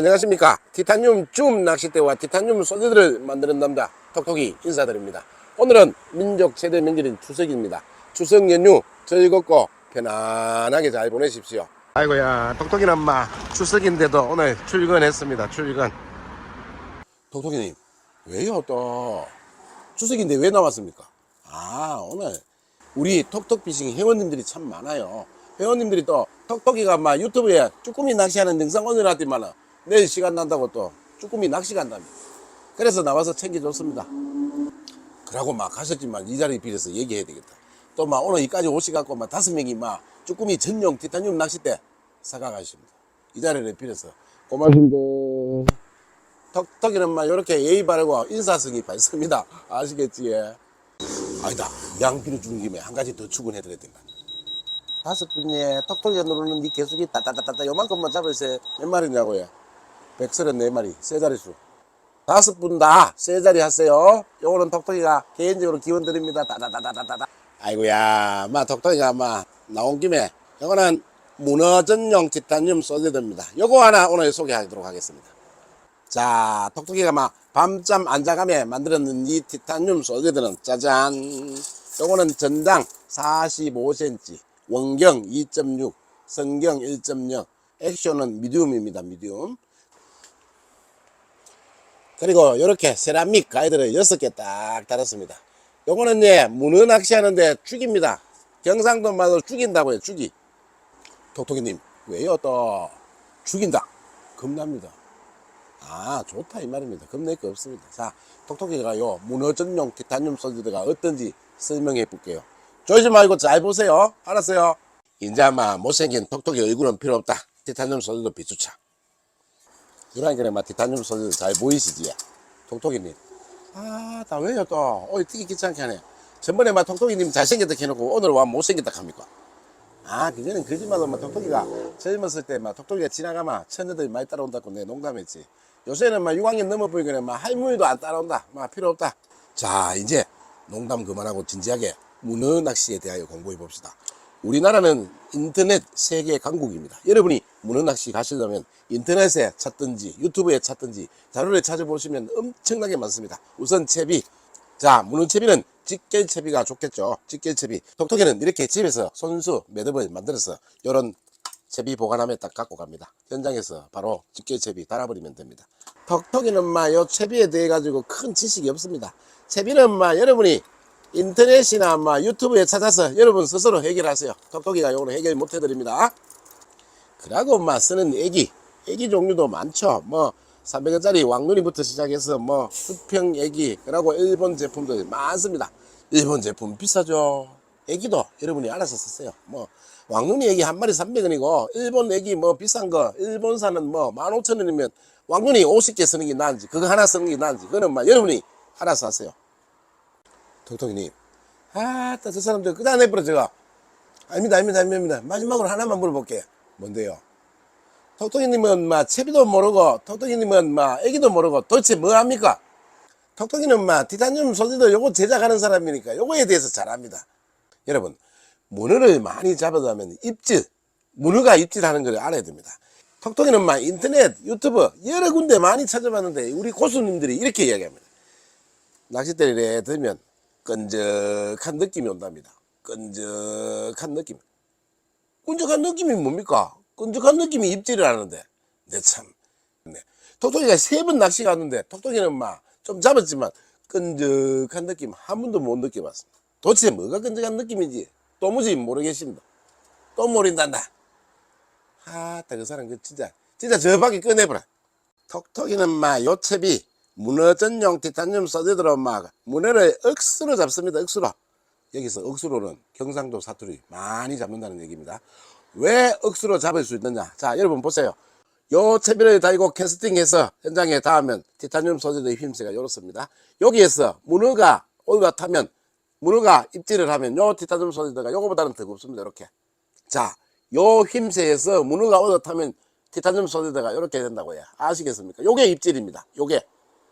안녕하십니까. 티타늄 줌 낚싯대와 티타늄 소재들을 만드는 남자 톡톡이 인사드립니다. 오늘은 민족 최대 명절인 추석입니다. 추석 연휴 즐겁고 편안하게 잘 보내십시오. 아이고야 톡톡이는 엄마. 추석인데도 오늘 출근했습니다. 출근. 톡톡이님 왜요 또? 추석인데 왜 나왔습니까? 아 오늘 우리 톡톡피싱 회원님들이 참 많아요. 회원님들이 또 톡톡이가 막 유튜브에 쭈꾸미 낚시하는 영상 올려놨더만은 내일 시간 난다고 또 쭈꾸미 낚시 간답니다. 그래서 나와서 챙겨줬습니다. 그러고 막 가셨지만 이 자리 빌어서 얘기해야 되겠다. 또 막 오늘 이까지 오시갖고 막 다섯 명이 막 쭈꾸미 전용 티타늄 낚싯대 사가 가십니다. 이 자리를 빌어서 고맙습니다. 톡톡이는 막 이렇게 예의 바르고 인사성이 밝습니다. 아시겠지? 예? 아니다. 양비를 주는 김에 한 가지 더 출근해드려야 된다. 다섯 분에 톡톡이가 누르는 이 개수기 따따따따따 요만큼만 잡으세요. 몇 마리냐고요? 백설은 네 마리, 세 자리수. 다섯 분 다 세 자리 하세요. 요거는 톡톡이가 개인적으로 기원 드립니다. 따다다다다다. 아이고야, 마 톡톡이가 마 나온 김에 요거는 문어 전용 티타늄 소재입니다. 요거 하나 오늘 소개하도록 하겠습니다. 자, 톡톡이가 막 밤잠 안 자감에 만들었는 이 티타늄 소재들은 짜잔. 요거는 전장 45cm, 원경 2.6, 성경 1.0, 액션은 미디움입니다. 미디움. 그리고 이렇게 세라믹 가이드를 6개 딱 달았습니다. 요거는 예, 문어 낚시하는데 죽입니다. 경상도 말로 죽인다고요, 죽이. 톡톡이님, 왜요 또? 죽인다. 겁납니다. 아, 좋다 이 말입니다. 겁낼 거 없습니다. 자, 톡톡이가 요 문어 전용 티타늄 소재가 어떤지 설명해 볼게요. 조지 말고 잘 보세요. 알았어요? 아마 못생긴 톡톡이 얼굴은 필요 없다. 티타늄 소재도 비추차. 유랑결에 막 티타늄 소재도 잘 보이시지? 톡톡이님. 아, 다 왜요 또? 어, 되게 귀찮게 하네. 전번에 막 톡톡이님 잘생겼다 해놓고 오늘 와 못생겼다 합니까? 아, 그전엔 거짓말로 막 톡톡이가 젊었을 때 막 톡톡이가 지나가면 처녀들이 많이 따라온다고 내 농담했지. 요새는 막 6학년 넘어 보이거나 막 할머니도 안 따라온다. 막 필요 없다. 자, 이제 농담 그만하고 진지하게 문어 낚시에 대하여 공부해 봅시다. 우리나라는 인터넷 세계 강국입니다. 여러분이 문어 낚시 가시려면 인터넷에 찾든지 유튜브에 찾든지 자료를 찾아보시면 엄청나게 많습니다. 우선 채비. 자, 문어 채비는 직결 채비가 좋겠죠. 직결 채비. 톡톡이는 이렇게 집에서 손수 매듭을 만들어서 이런 채비 보관함에 딱 갖고 갑니다. 현장에서 바로 직결 채비 달아버리면 됩니다. 톡톡이는 막요 채비에 대해 가지고 큰 지식이 없습니다. 채비는 막 여러분이 인터넷이나 막 유튜브에 찾아서 여러분 스스로 해결하세요. 톡톡이가 요거는 해결 못 해드립니다. 그러고 막 쓰는 애기, 애기 종류도 많죠. 뭐 300원짜리 왕눈이부터 시작해서 뭐 수평 애기, 그러고 일본 제품들 많습니다. 일본 제품 비싸죠. 애기도 여러분이 알아서 쓰세요. 뭐 왕눈이 애기 한 마리 300원이고 일본 애기 뭐 비싼 거 일본산은 뭐 15,000원이면 왕눈이 50개 쓰는 게 나은지 그거 하나 쓰는 게 나은지 그거는 막 여러분이 알아서 하세요. 톡톡이님. 아, 따, 저 사람들 끄다내버려, 제가. 아닙니다, 아닙니다, 아닙니다. 마지막으로 하나만 물어볼게요. 뭔데요? 톡톡이님은 막 채비도 모르고, 톡톡이님은 막 애기도 모르고, 도대체 뭐 합니까? 톡톡이는 막 티타늄 소재도 요거 제작하는 사람이니까 요거에 대해서 잘 압니다. 여러분, 문어를 많이 잡아다면 입질, 문어가 입질하는 걸 알아야 됩니다. 톡톡이는 막 인터넷, 유튜브 여러 군데 많이 찾아봤는데 우리 고수님들이 이렇게 이야기합니다. 낚싯대를 들면 끈적한 느낌이 온답니다. 끈적한 느낌. 끈적한 느낌이 뭡니까? 끈적한 느낌이 입질을 하는데. 내 참. 네. 톡톡이가 세 번 낚시 갔는데, 톡톡이는 막 좀 잡았지만, 끈적한 느낌 한 번도 못 느껴봤습니다. 도대체 뭐가 끈적한 느낌인지 도무지 모르겠습니다. 또 모른단다. 아, 그 사람 그 진짜, 진짜 저 밖에 꺼내버려. 톡톡이는 막 요채비, 문어 전용 티타늄 소재들은 막 문어를 억수로 잡습니다. 억수로. 여기서 억수로는 경상도 사투리 많이 잡는다는 얘기입니다. 왜 억수로 잡을 수 있느냐? 자, 여러분 보세요. 요 채비를 달고 캐스팅해서 현장에 닿으면 티타늄 소재의 힘새가 이렇습니다. 여기에서 문어가 올라타면 문어가 입질을 하면 요 티타늄 소재가 요거보다는 더 곱습니다. 이렇게. 자, 요 힘새에서 문어가 올라타면 티타늄 소재가 이렇게 된다고요. 아시겠습니까? 요게 입질입니다. 요게.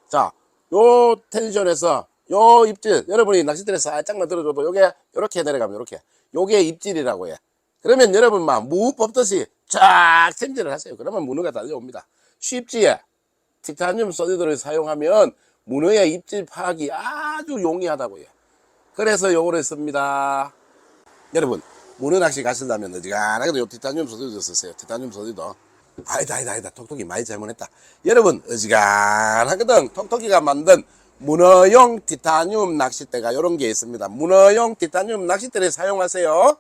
자, 요 텐션에서 요 입질, 여러분이 낚싯대를 살짝만 들어줘도 요게 요렇게 내려가면 요렇게. 요게 입질이라고 해. 그러면 여러분 막 무 뽑듯이 쫙 챔질을 하세요. 그러면 문어가 달려옵니다. 쉽지? 티타늄 소리드를 사용하면 문어의 입질 파악이 아주 용이하다고요. 그래서 요거를 씁니다. 여러분, 문어 낚시 가신다면 어지간하게도 요 티타늄 소리드 쓰세요. 티타늄 소리드. 아니다, 아니다, 아니다. 톡톡이 많이 잘못했다. 여러분, 어지간하거든. 톡톡이가 만든 문어용 티타늄 낚싯대가 요런 게 있습니다. 문어용 티타늄 낚싯대를 사용하세요.